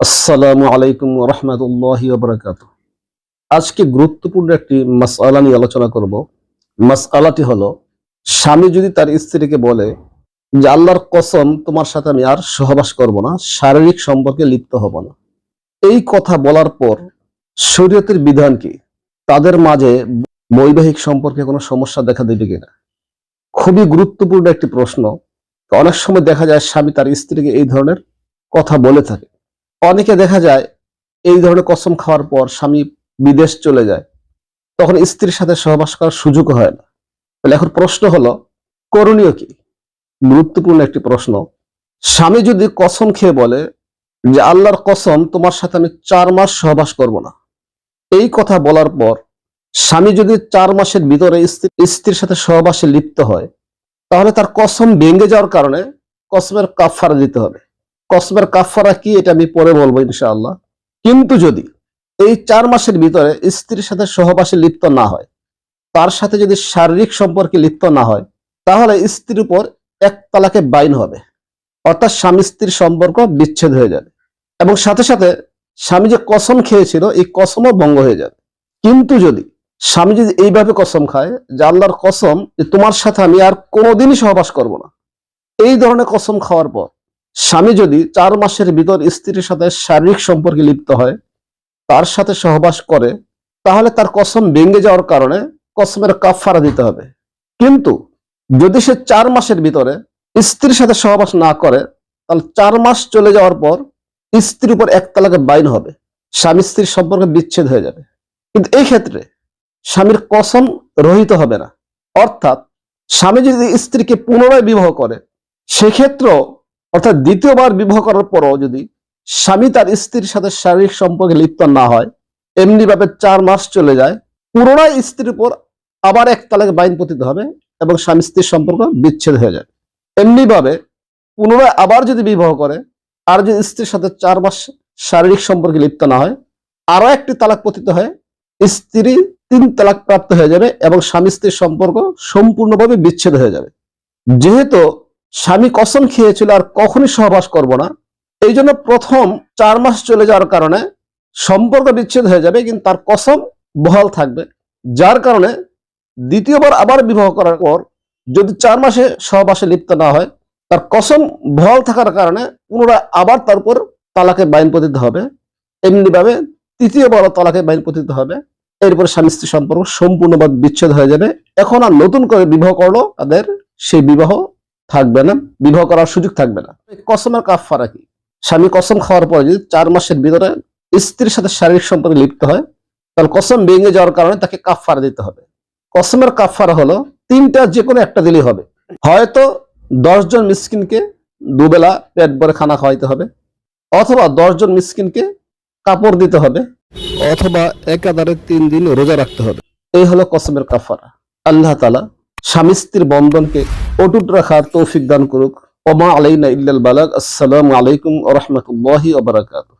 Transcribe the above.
আসসালামু আলাইকুম রহমতুল্লাহ বরকাত আজকে গুরুত্বপূর্ণ একটি মাসআলা নিয়ে আলোচনা করব। মাসআলাটি হলো, স্বামী যদি তার স্ত্রীকে বলে যে, আল্লাহর কসম, তোমার সাথে আমি আর সহবাস করব না, শারীরিক সম্পর্কে লিপ্ত হব না। এই কথা বলার পর শরীয়তের বিধান কি? তাদের মাঝে বৈবাহিক সম্পর্কে কোনো সমস্যা দেখা দেবে কিনা? খুবই গুরুত্বপূর্ণ একটি প্রশ্ন। অনেক সময় দেখা যায় স্বামী তার স্ত্রীকে এই ধরনের কথা বলে থাকে। অনেকে দেখা যায় এই ধরনের কসম খাওয়ার পর স্বামী বিদেশ চলে যায়, তখন স্ত্রীর সাথে সহবাস করার সুযোগ হয় না। তাহলে এখন প্রশ্ন হলো, করণীয় কি? গুরুত্বপূর্ণ একটি প্রশ্ন। স্বামী যদি কসম খেয়ে বলে যে আল্লাহর কসম, তোমার সাথে আমি চার মাস সহবাস করব না। এই কথা বলার পর স্বামী যদি চার মাসের ভিতরে স্ত্রীর সাথে সহবাসে লিপ্ত হয়, তাহলে তার কসম ভেঙে যাওয়ার কারণে কসমের কাফারা দিতে হবে। কসমের কাফারা কি, এটা আমি পরে বলব ইনশাআল্লাহ। কিন্তু যদি এই চার মাসের ভিতরে স্ত্রীর সাথে সহবাসে লিপ্ত না হয়, তার সাথে যদি শারীরিক সম্পর্কে লিপ্ত না হয়, তাহলে স্ত্রীর উপর এক তালাকে বাইন হবে। অর্থাৎ স্বামী স্ত্রীর সম্পর্ক বিচ্ছেদ হয়ে যাবে। এবং সাথে সাথে স্বামী যে কসম খেয়েছিল, এই কসমও ভঙ্গ হয়ে যাবে। কিন্তু যদি স্বামী যদি এইভাবে কসম খায়, যে আল্লাহর কসম যে তোমার সাথে আমি আর কোনোদিনই সহবাস করব না, এই ধরনের কসম খাওয়ার পর স্বামী যদি চার মাসের ভিতর স্ত্রীর সাথে শারীরিক সম্পর্কে লিপ্ত হয়, তার সাথে সহবাস করে, তাহলে তার কসম ভেঙে যাওয়ার কারণে কসমের কাফারা দিতে হবে। কিন্তু যদি সে চার মাসের ভিতরে স্ত্রীর সাথে সহবাস না করে, তাহলে চার মাস চলে যাওয়ার পর স্ত্রীর উপর এক তালাকে বাইন হবে। স্বামী স্ত্রীর সম্পর্কে বিচ্ছেদ হয়ে যাবে। কিন্তু এই ক্ষেত্রে স্বামীর কসম রহিত হবে না। অর্থাৎ স্বামী যদি স্ত্রীকে পুনরায় বিবাহ করে, সেক্ষেত্রেও অর্থাৎ দ্বিতীয়বার বিবাহ করার পরও যদি স্বামী তার স্ত্রীর সাথে শারীরিক সম্পর্কে লিপ্ত না হয় এমনি ভাবে চার মাস চলে যায়, পুনরায় স্ত্রীর উপর আবার এক তালাকে বাইন পতিত হবে এবং স্বামী স্ত্রীর সম্পর্ক বিচ্ছেদ হয়ে যায় এমনি ভাবে পুনরায় আবার যদি বিবাহ করে, আর যদি স্ত্রীর সাথে চার মাস শারীরিক সম্পর্কে লিপ্ত না হয় আরও একটি তালাক পতিত হয় স্ত্রী তিন তালাক প্রাপ্ত হয়ে যাবে এবং স্বামী স্ত্রীর সম্পর্ক সম্পূর্ণভাবে বিচ্ছেদ হয়ে যাবে। যেহেতু স্বামী কসম খেয়েছিল আর কখনই সহবাস করব না। এই জন্য প্রথম চার মাস চলে যাওয়ার কারণে সম্পর্ক বিচ্ছেদ হয়ে যাবে, কিন্তু তার কসম বহাল থাকবে। যার কারণে দ্বিতীয়বার আবার বিবাহ করার পর যদি চার মাসে সহবাসে লিপ্ত না হয়, তার কসম বহাল থাকার কারণে পুনরায় আবার তার উপর তালাকে বাইন পতিত হবে। এমনিভাবে তৃতীয়বার তালাকে বাইন পতিত হবে। এরপর স্বামী স্ত্রী সম্পর্ক সম্পূর্ণভাবে বিচ্ছেদ হয়ে যাবে। এখন আর নতুন করে বিবাহ করল তাদের সেই বিবাহ থাকবে না, বিবাহ করার সুযোগ থাকবে না। কসমের কাফারা কি স্বামী কসম খাওয়ার পরে যদি চার মাসের ভিতরে স্ত্রীর সাথে শারীরিক সম্পর্কে লিপ্ত হয় তাহলে কসম ভেঙে যাওয়ার কারণে তাকে কাফারা দিতে হবে। কসমের কাফারা হলো, তিনটা যে কোনো একটা দিলেই হবে। হয়তো দশজন মিসকিনকে দুবেলা পেট ভরে খানা খাওয়াইতে হবে, অথবা দশজন মিসকিনকে কাপড় দিতে হবে, অথবা একাধারে তিন দিন রোজা রাখতে হবে। এই হলো কসমের কাফারা আল্লাহ তালা স্বামী স্ত্রীর বন্ধনকে অটুট রাখার তৌফিক দান করুক। ওমা আলাইনা ইল্লাল বালাক আসসালামু আলাইকুম ওয়া রাহমাতুল্লাহি ওয়া বারাকাতুহু।